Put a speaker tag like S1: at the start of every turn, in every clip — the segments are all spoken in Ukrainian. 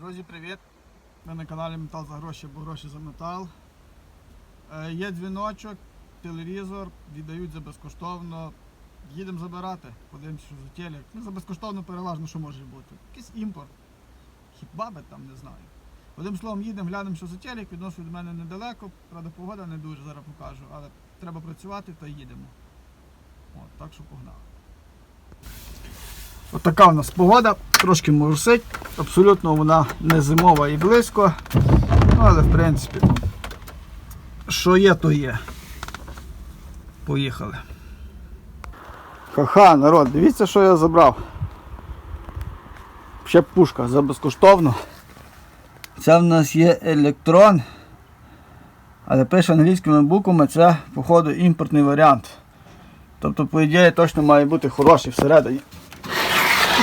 S1: Друзі, привіт! Ми на каналі Метал за гроші або гроші за метал. Е, є дзвіночок, телевізор, віддають за безкоштовно. Їдемо забирати, подивимося, що за телек. Ну, за безкоштовно переважно, що може бути. Якийсь імпорт. Хіба би там, не знаю. Одним словом, їдемо, глянемо, що за телек, відносно від мене недалеко. Правда, погода не дуже зараз покажу, але треба працювати, то їдемо. От, так що погнали. Отака у нас погода, трошки моросить, абсолютно вона не зимова і близько. Ну, але в принципі, що є, то є. Поїхали. Ха-ха, народ, дивіться, що я забрав. Ще пушка за безкоштовно. Це в нас є електрон. Але пише англійськими буквами, це, походу, імпортний варіант. Тобто, по ідеї, точно має бути хороший всередині.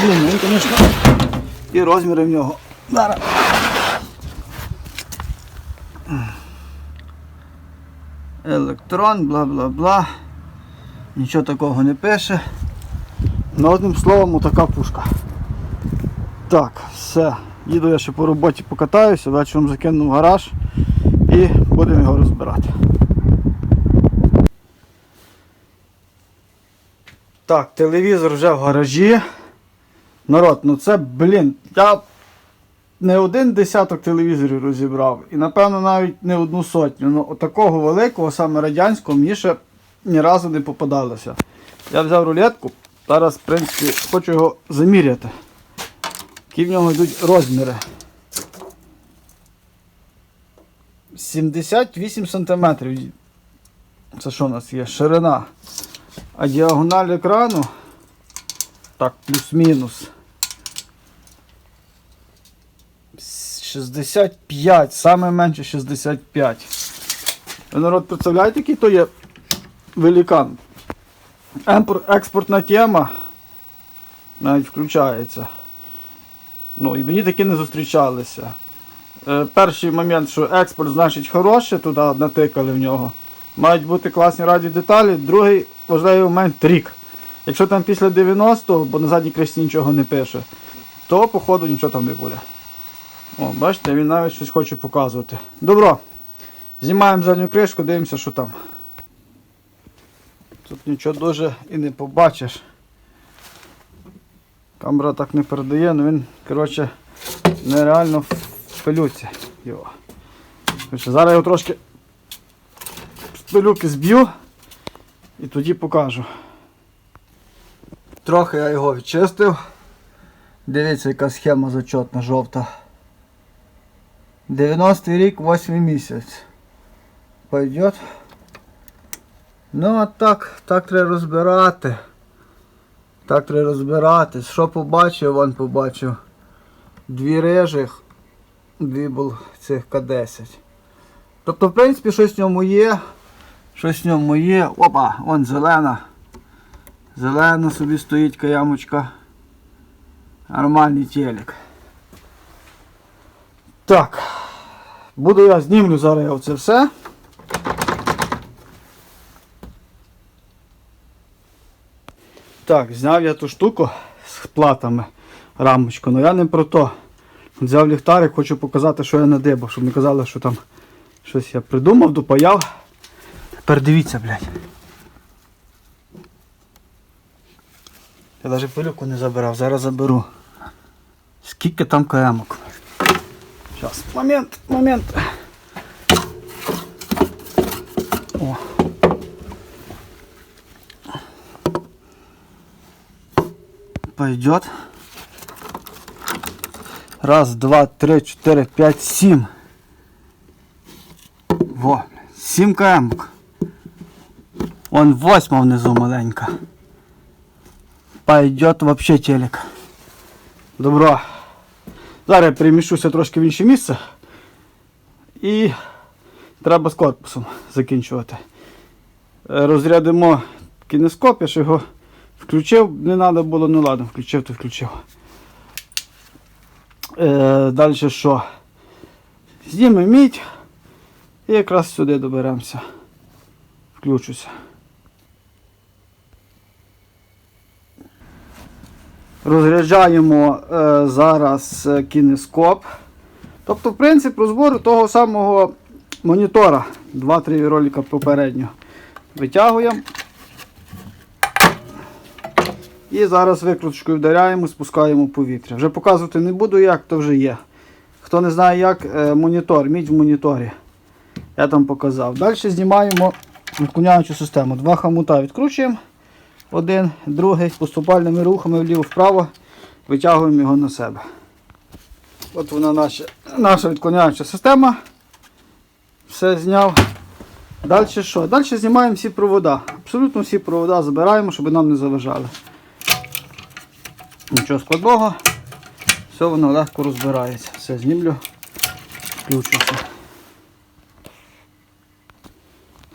S1: Блін, він, звісно, і розміри в нього. Зараз. Електрон, бла бла бла. Нічого такого не пише. Ну, одним словом, така пушка. Так, все. Їду я ще по роботі покатаюся, вечором закину в гараж і будемо його розбирати. Так, телевізор вже в гаражі. Народ, ну це, блін, я не один десяток телевізорів розібрав. І напевно навіть не одну сотню. Ну отакого великого, саме радянського, мені ще ні разу не попадалося. Я взяв рулетку, зараз, в принципі, хочу його заміряти. Які в нього йдуть розміри. 78 см. Це що у нас є? Ширина. А діагональ екрану. Так, плюс-мінус. 65, саме менше 65. Ви народ представляєте, який то є великан? Експортна тема навіть включається. Ну і мені такі не зустрічалися. Е, перший момент, що експорт значить хороше, туди натикали в нього. Мають бути класні радіодеталі. Другий важливий момент рік. Якщо там після 90-го, бо на задній кришці нічого не пише, то походу нічого там не буде. О, бачите, він навіть щось хоче показувати. Добро. Знімаємо задню кришку, дивимося, що там. Тут нічого дуже і не побачиш. Камера так не передає, але він, коротше, нереально в пилюці його. Зараз його трошки з пилюки зб'ю і тоді покажу. Трохи я його відчистив. Дивіться, яка схема зачетна жовта. 90-й рік, 8 місяць. Пойдет. Ну а так, так треба розбирати. Так треба розбирати. Що побачив, вон побачив. Дві рижих, дві був цих К10. Тобто, в принципі, щось в ньому є. Щось в ньому є. Опа, вон зелена. Зелена собі стоїть каямочка. Нормальний телек. Так. Буду я знімлю зараз я це все. Так, зняв я ту штуку з платами рамочку, але я не про то. Взяв ліхтарик, хочу показати, що я надибав, щоб не казали, що там щось я придумав, допаяв. Тепер дивіться, блядь. Я навіть пилюку не забирав, зараз заберу. Скільки там каямок? Зараз, момент, момент. О. Пойдет. Раз, два, три, чотири, п'ять, сім. Во, сім каямок. Вон восьма внизу маленька. Пойдет вообще телек. Добро. Зараз я переміщуся трошки в інше місце. І треба з корпусом закінчувати. Е, Розрядимо кінескоп, я ж його включив, не треба було, ну ладно, включив, то включив. Е, далі що? Знімемо мідь і якраз сюди доберемося. Включуся. Розряджаємо е, зараз е, кінескоп. Тобто, в принцип розбору того самого монітора. 2-3 ролика попередньо. Витягуємо. І зараз викруточкою вдаряємо, спускаємо повітря. Вже показувати не буду, як то вже є. Хто не знає, як е, монітор, мідь в моніторі. Я там показав. Далі знімаємо відклоняючу систему. Два хамута відкручуємо. Один, другий, поступальними рухами вліво-вправо витягуємо його на себе. От вона наша, наша відклоняюча система. Все зняв. Далі що? Далі знімаємо всі провода. Абсолютно всі провода забираємо, щоб нам не заважали. Нічого складного. Все воно легко розбирається. Все, знімлю, включуся.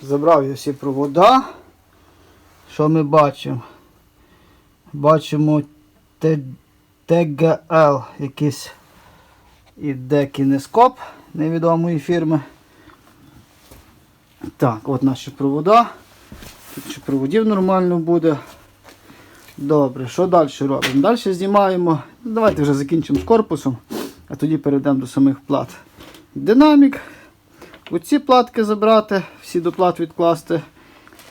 S1: Забрав я всі провода. Що ми бачимо? Бачимо ТГЛ якийсь іде кінескоп невідомої фірми. Так, от наші провода. Тут ще проводів нормально буде. Добре, що далі робимо? Далі знімаємо. Давайте вже закінчимо з корпусом, а тоді перейдемо до самих плат. Динамік. Оці платки забрати, всі до плат відкласти.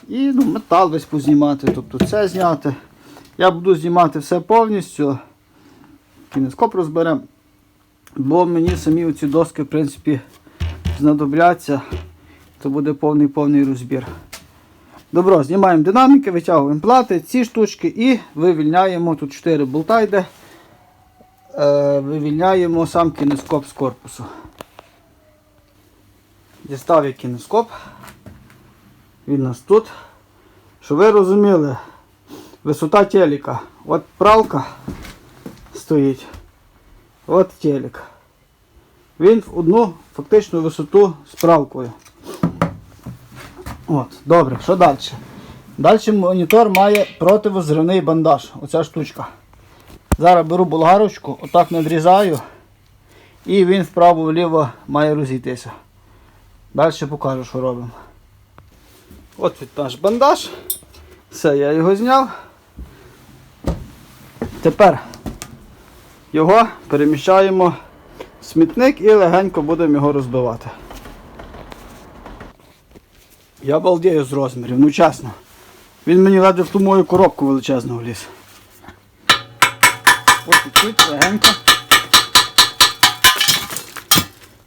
S1: І ну, метал весь познімати, тобто це зняти. Я буду знімати все повністю. Кінескоп розберемо. Бо мені самі оці доски, в принципі, знадобляться. То буде повний повний розбір. Добро, знімаємо динаміки, витягуємо плати, ці штучки і вивільняємо. Тут 4 болта йде. Е, вивільняємо сам кінескоп з корпусу. Дістав я кінескоп. Він у нас тут. Щоб ви розуміли, висота телека. От пралка стоїть. От телек. Він в одну фактичну висоту з пралкою. От, добре, що далі? Далі монітор має противозривний бандаж. Оця штучка. Зараз беру болгарочку, отак надрізаю. І він вправо-вліво має розійтися. Далі покажу, що робимо. От наш бандаж. Все, я його зняв. Тепер його переміщаємо в смітник і легенько будемо його розбивати. Я балдею з розмірів, ну чесно. Він мені ледве в ту мою коробку величезну вліз. Ось чуть легенько.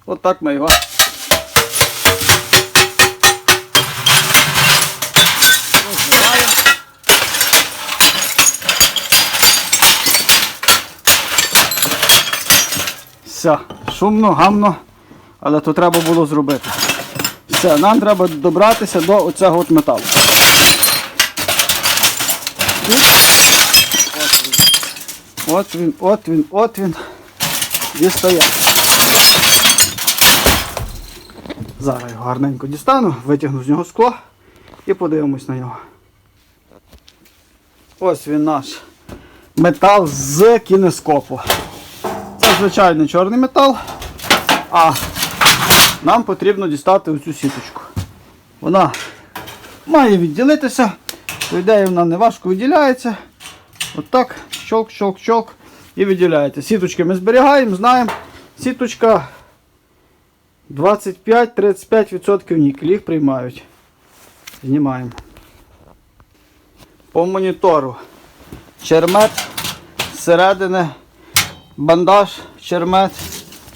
S1: От ми його. Все, шумно, гамно, але то треба було зробити. Все, нам треба добратися до оцього от металу. От він, от він, от він дістає. Зараз його гарненько дістану, витягну з нього скло і подивимось на нього. Ось він наш метал з кінескопу. Звичайний чорний метал. А нам потрібно дістати оцю сіточку. Вона має відділитися, по ідеї вона не важко виділяється. Отак, щолк, щолк, щолк і відділяється. Сіточки ми зберігаємо, знаємо. Сіточка 25-35% нікель, їх приймають. Знімаємо. По монітору. Чермет зсередини, бандаж, чермет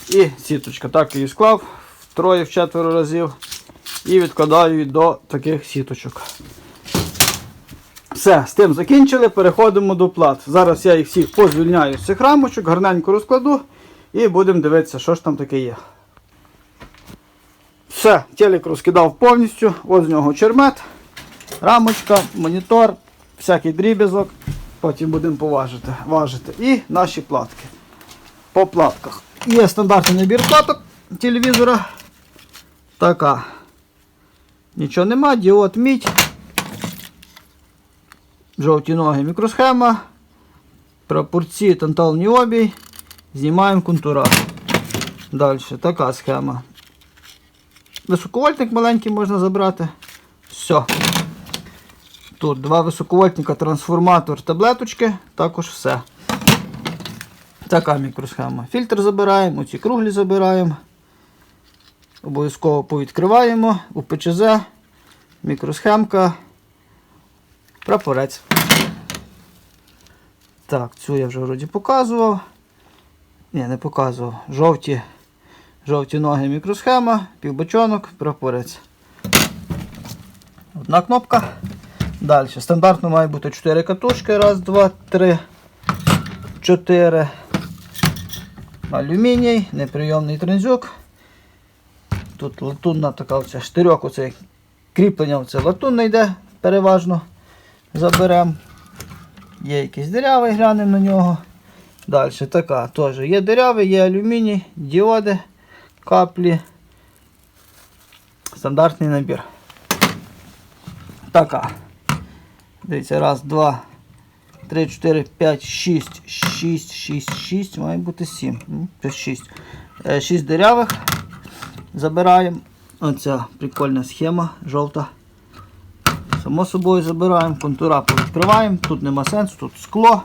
S1: і сіточка. Так її склав втроє в четверо разів і відкладаю до таких сіточок. Все, з тим закінчили, переходимо до плат. Зараз я їх всіх позвільняю з цих рамочок, гарненько розкладу і будемо дивитися, що ж там таке є. Все, телек розкидав повністю, ось з нього чермет, рамочка, монітор, всякий дріб'язок. Потім будемо поважити, важити. І наші платки. По платках. Є стандартний набір платок телевізора. Така. Нічого нема, діод мідь. Жовті ноги мікросхема. Прапорці танталний обій. Знімаємо контура. Далі така схема. Високовольтник маленький можна забрати. Все. Тут два високовольтника, трансформатор, таблеточки, також все. Така мікросхема. Фільтр забираємо, ці круглі забираємо. Обов'язково повідкриваємо, УПЧЗ, мікросхемка, прапорець. Так, цю я вже вроді показував. Ні, не показував. Жовті, жовті ноги мікросхема, півбочонок, прапорець. Одна кнопка. Далі. Стандартно має бути 4 катушки. Раз, два, три, чотири. Алюміній, неприйомний трензюк. Тут латунна така оця штирьок, оце кріплення оце латунне йде переважно. Заберемо. Є якийсь дирявий, глянемо на нього. Далі така теж є дирявий, є алюміній, діоди, каплі. Стандартний набір. Така. Дивіться, раз, два, три, чотири, п'ять, шість, шість, шість, шість, має бути сім. Ну, це шість. Е, Шість дирявих. Забираємо. Оця прикольна схема, жовта. Само собою забираємо, контура відкриваємо. Тут нема сенсу, тут скло.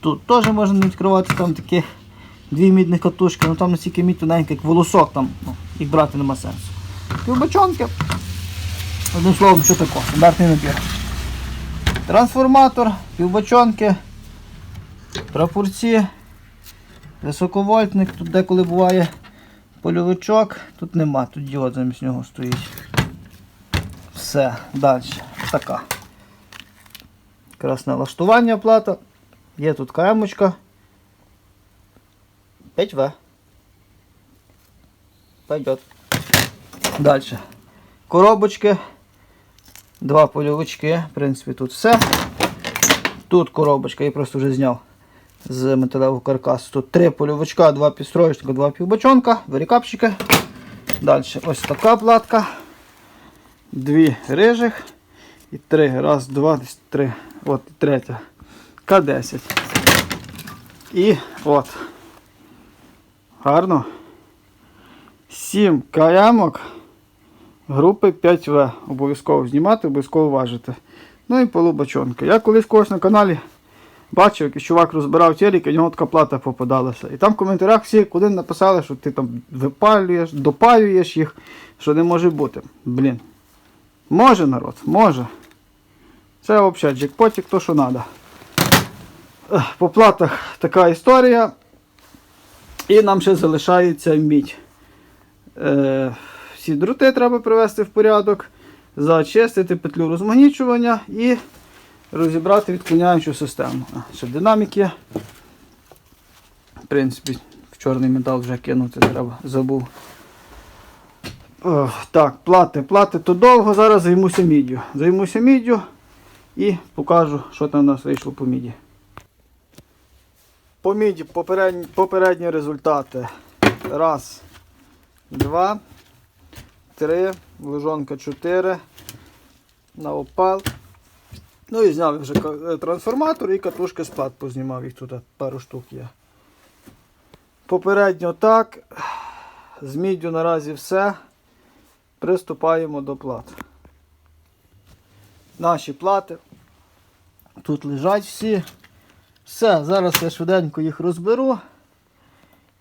S1: Тут теж можна не відкривати, там такі дві мідні катушки, ну там настільки мідь тоненька, як волосок, там ну, їх брати нема сенсу. Півбочонки. Одним словом, що таке? Стандартний набір. Трансформатор, півбочонки, прапорці, високовольтник, тут деколи буває польовичок, тут нема, тут діод замість нього стоїть. Все, далі. Така. Якраз налаштування плата. Є тут каемочка. 5В. Пойдет. Далі. Коробочки. Два польовички. В принципі, тут все. Тут коробочка, я просто вже зняв з металевого каркасу. Тут три польовичка, два підстроєчника, два півбочонка, варікапчики. Далі ось така платка. Дві рижих. І три. Раз, два, три. От третя. К10. І от. Гарно. 7 каямок групи 5В. Обов'язково знімати, обов'язково важити. Ну і полубачонки. Я колись когось на каналі бачив, якийсь чувак розбирав телек, і в нього така плата попадалася. І там в коментарях всі куди написали, що ти там випалюєш, допалюєш їх, що не може бути. Блін. Може народ, може. Це взагалі джекпотик, то що треба. По платах така історія. І нам ще залишається мідь. Е, всі дроти треба привести в порядок, зачистити петлю розмагнічування і розібрати відклоняючу систему. А, ще динамік є. В принципі, в чорний метал вже кинути треба, забув. О, так, плати, плати то довго, зараз займуся міддю. Займуся міддю і покажу, що там у нас вийшло по міді. По міді попередні, попередні результати. Раз, два, три, лежонка 4, на опал. Ну і зняв вже е, трансформатор і катушки склад познімав, їх тут пару штук є. Попередньо так. З міддю наразі все. Приступаємо до плат. Наші плати. Тут лежать всі. Все, зараз я швиденько їх розберу.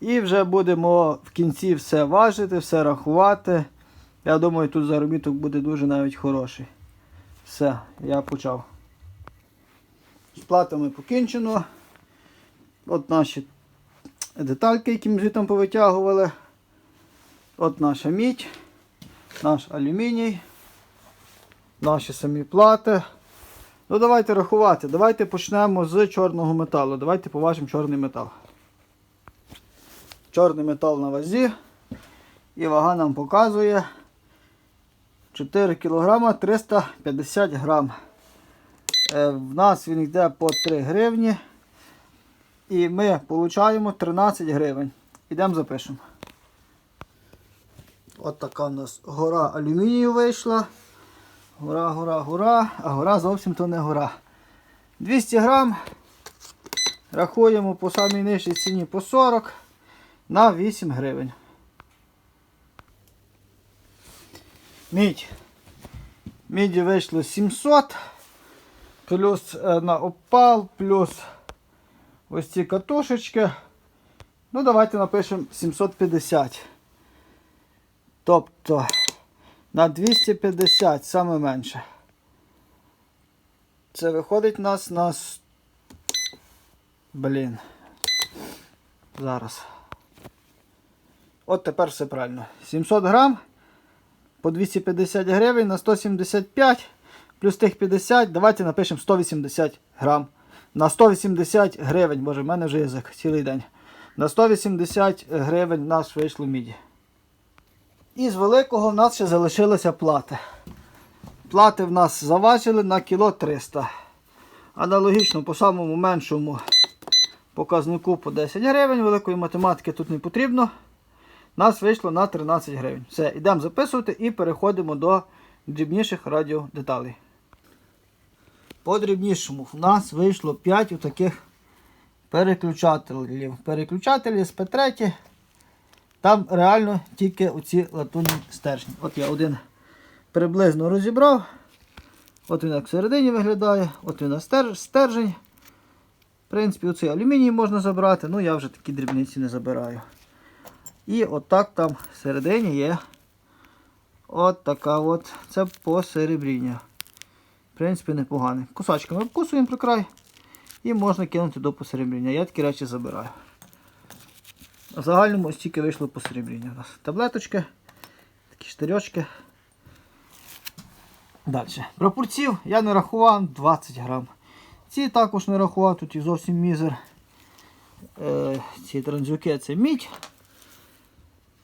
S1: І вже будемо в кінці все важити, все рахувати. Я думаю, тут заробіток буде дуже навіть хороший. Все, я почав. З платами покінчено. От наші детальки, які ми звідти повитягували. От наша мідь, наш алюміній, наші самі плати. Ну давайте рахувати. Давайте почнемо з чорного металу. Давайте поважимо чорний метал. Чорний метал на вазі. І вага нам показує 4 кг 350 грам. Е, В нас він йде по 3 гривні. І ми отримуємо 13 гривень. Ідемо запишемо. От така у нас гора алюмінію вийшла. Гора, гора, гора, а гора зовсім то не гора. 200 грам. Рахуємо по самій нижчій ціні по 40 на 8 гривень. Мідь. Міді вийшло 700. Плюс е, на опал, плюс ось ці катушечки. Ну, давайте напишемо 750. Тобто на 250 саме менше. Це виходить у нас на. Блін. Зараз. От тепер все правильно. 700 грам по 250 гривень на 175 плюс тих 50. Давайте напишемо 180 грам. На 180 гривень, боже, в мене вже язик цілий день. На 180 гривень нас вийшло міді. І з великого в нас ще залишилися плати. Плати в нас заважили на кіло 300. Аналогічно по самому меншому показнику по 10 гривень. Великої математики тут не потрібно. Нас вийшло на 13 гривень. Все, йдемо записувати і переходимо до дрібніших радіодеталей. По дрібнішому в нас вийшло 5 таких переключателів. Переключателі з П3. Там реально тільки оці латунні стержні. От я один приблизно розібрав. От він як всередині виглядає, от він стер- стержень. В принципі, оцей алюміній можна забрати, ну я вже такі дрібниці не забираю. І отак там всередині є от така от. Це посеребріння. В принципі, непогане. Кусачками обкусуємо при край і можна кинути до посеребріння. Я такі речі забираю. В загальному ось тільки вийшло посеребріння у нас. Таблеточки, такі штирьочки. Далі. Пропорців я не рахував 20 грам. Ці також не рахував, тут і зовсім мізер. Е, ці транзюки це мідь.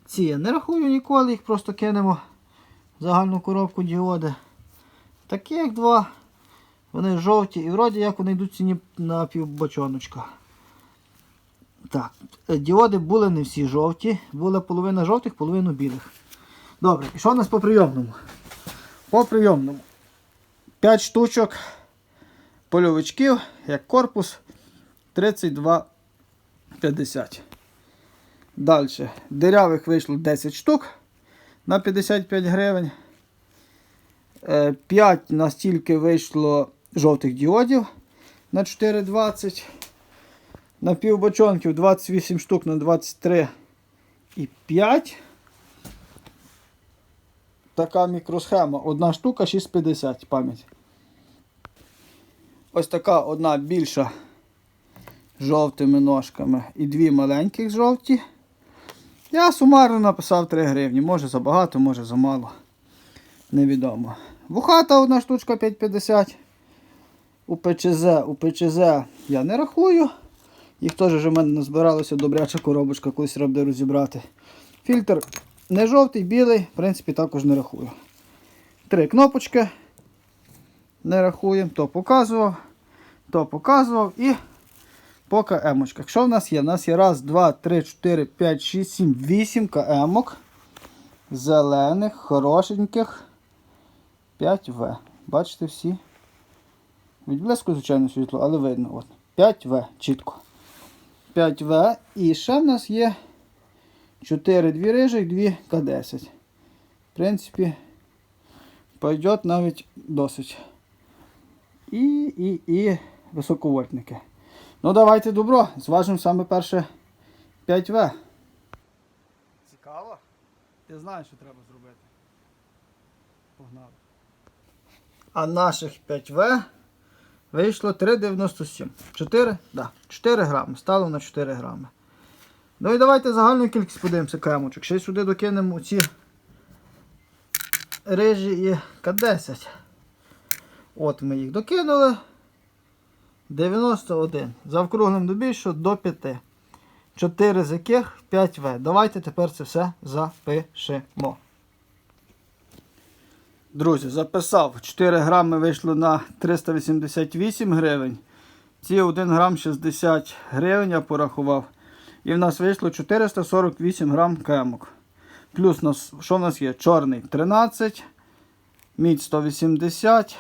S1: Ці не рахую ніколи, їх просто кинемо в загальну коробку діоди. Такі як два. Вони жовті і вроді як вони йдуть ціні на півбочоночка. Так, е, діоди були не всі жовті, була половина жовтих, половина білих. Добре, і що у нас по прийомному? По прийомному. 5 штучок польовичків, як корпус 32,50. Далі. Дирявих вийшло 10 штук на 55 гривень. 5 настільки вийшло жовтих діодів на 4,20. На півбочонків 28 штук на 23 і 5. Така мікросхема. Одна штука 6,50 пам'ять. Ось така одна більша жовтими ножками і дві маленьких жовті. Я сумарно написав 3 гривні. Може забагато, може замало. Невідомо. Вухата одна штучка 5,50. У ПЧЗ, у ПЧЗ я не рахую. Їх теж вже в мене назбиралося добряча коробочка, колись треба розібрати. Фільтр не жовтий, білий, в принципі, також не рахую. Три кнопочки. Не рахуємо. То показував, то показував і по КМ-очках. Що в нас є? У нас є раз, два, три, чотири, п'ять, шість, сім, вісім КМ-ок. Зелених, хорошеньких. 5В. Бачите всі? Відблиску, звичайно, світло, але видно. От. 5В, чітко. 5В. І ще в нас є 4 дві рижих, 2 К10. В принципі, пойдет навіть досить. І, і, і високовольтники. Ну, давайте добро. Зважимо саме перше 5В. Цікаво? Ти знаєш, що треба зробити. Погнали. А наших 5В вийшло 3,97. 4? Да, 4 грами. Стало на 4 грами. Ну і давайте загальну кількість подивимося кремочок. Ще сюди докинемо ці рижі і К10. От ми їх докинули. 91. Завкруглим до більшого до 5. 4 з яких 5В. Давайте тепер це все запишемо. Друзі, записав. 4 грами вийшло на 388 гривень. Ці 1 грам 60 гривень я порахував. І в нас вийшло 448 грам кемок. Плюс нас, що в нас є? Чорний 13, мідь 180,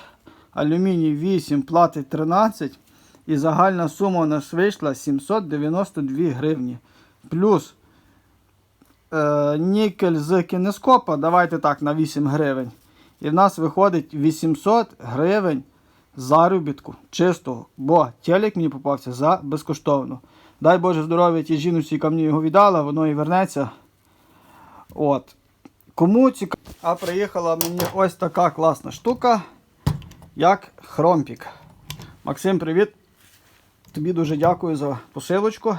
S1: алюміній 8, плати 13. І загальна сума у нас вийшла 792 гривні. Плюс е, нікель з кінескопа, давайте так, на 8 гривень. І в нас виходить 800 гривень заробітку чистого. Бо телек мені попався за безкоштовно. Дай Боже здоров'я тій жіночці, яка мені його віддала, воно і вернеться. От. Кому цікаво. А приїхала мені ось така класна штука, як хромпік. Максим, привіт. Тобі дуже дякую за посилочку.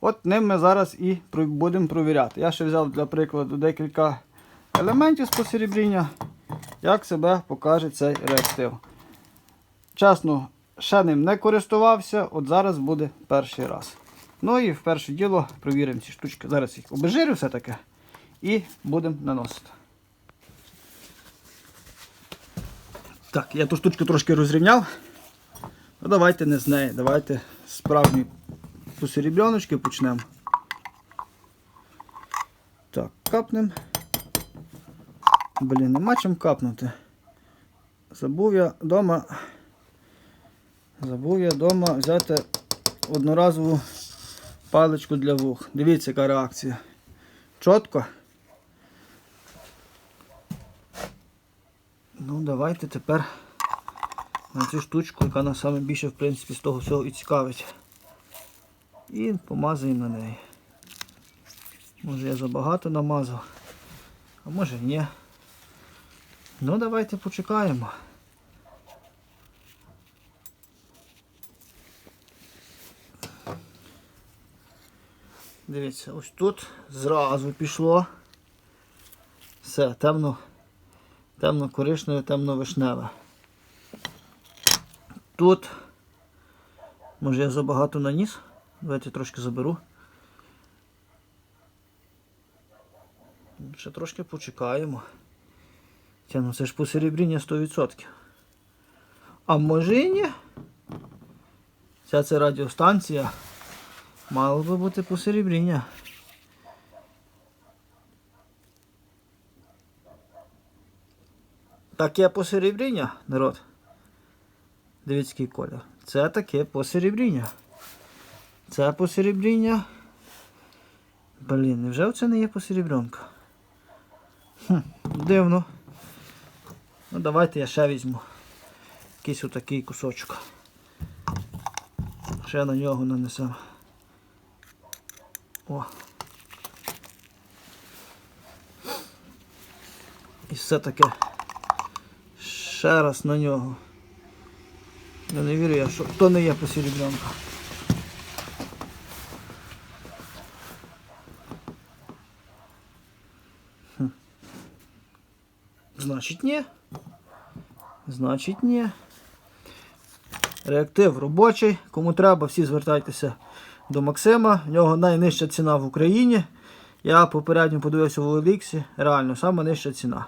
S1: От ним ми зараз і будемо провіряти. Я ще взяв для прикладу декілька елементів з посеребріння, як себе покаже цей реактив. Чесно, ще ним не користувався, от зараз буде перший раз. Ну і в перше діло провіримо ці штучки. Зараз їх обезжирю все-таки і будемо наносити. Так, я ту штучку трошки розрівняв. Ну давайте не з неї, давайте з справжньої почнемо. Так, капнемо. Блін, нема чим капнути. Забув я вдома. Забув я вдома взяти одноразову паличку для вух. Дивіться, яка реакція. Чітко. Ну, давайте тепер на цю штучку, яка нас саме більше в принципі з того всього і цікавить. І помазуємо на неї. Може я забагато намазав, а може ні. Ну давайте почекаємо. Дивіться, ось тут зразу пішло. Все, темно, темно коричневе, темно вишневе. Тут, може я забагато наніс. Давайте трошки заберу. Ще трошки почекаємо. Це, ну це ж посеребріння 100%. А може і ні. Ця це радіостанція. Мало би бути посеребріння. Таке посеребріння, народ. Дивіться, який колір. Це таке посеребріння. Це посеребріння. Блін, невже це не є посеребрянка? Хм, дивно. Ну давайте я ще візьму. Якийсь отакий кусочок. Ще на нього нанесемо. О. І все таке. Ще раз на нього. Я не вірю, я, що то не є посеребрянка. Значить ні. Значить ні. Реактив робочий. Кому треба, всі звертайтеся до Максима. В нього найнижча ціна в Україні. Я попередньо подивився в Оліксі. Реально, саме нижча ціна.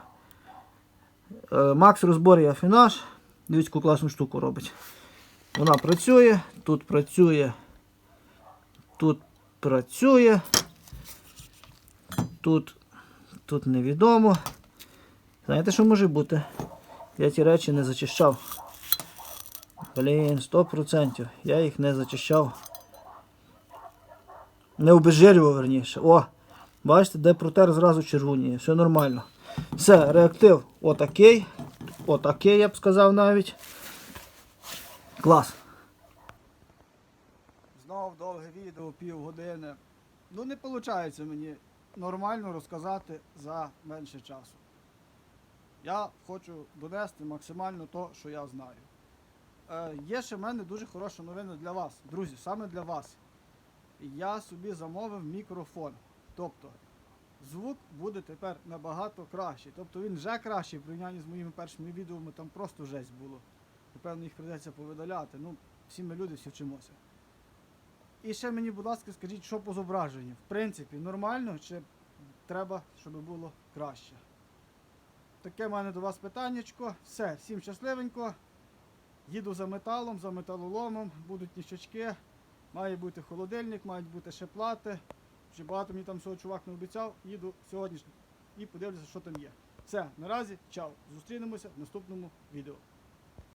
S1: Е, Макс розбор і афінаж. Дивіться, яку класну штуку робить. Вона працює, тут працює, тут працює, тут, тут невідомо. Знаєте, що може бути? Я ті речі не зачищав. Блін, 100%. Я їх не зачищав. Не обезжирював верніше. О! Бачите, де протер зразу червоніє. Все нормально. Все, реактив отакий. Отакий, я б сказав навіть. Клас. Знову довге відео, півгодини. Ну не виходить мені нормально розказати за менше часу. Я хочу донести максимально то, що я знаю. Е, є ще в мене дуже хороша новина для вас, друзі, саме для вас. Я собі замовив мікрофон. Тобто звук буде тепер набагато кращий. Тобто він вже кращий в порівнянні з моїми першими відео, там просто жесть було. Напевно, їх прийдеться повидаляти. Ну, всі ми люди, всі вчимося. І ще мені, будь ласка, скажіть, що по зображенню? В принципі, нормально чи треба, щоб було краще? Таке в мене до вас питаннячко. Все, всім щасливенько. Їду за металом, за металоломом, будуть ніщачки, має бути холодильник, мають бути ще плати. Ще багато мені там цього чувак не обіцяв. Їду сьогодні і подивлюся, що там є. Все, наразі, чао. Зустрінемося в наступному відео.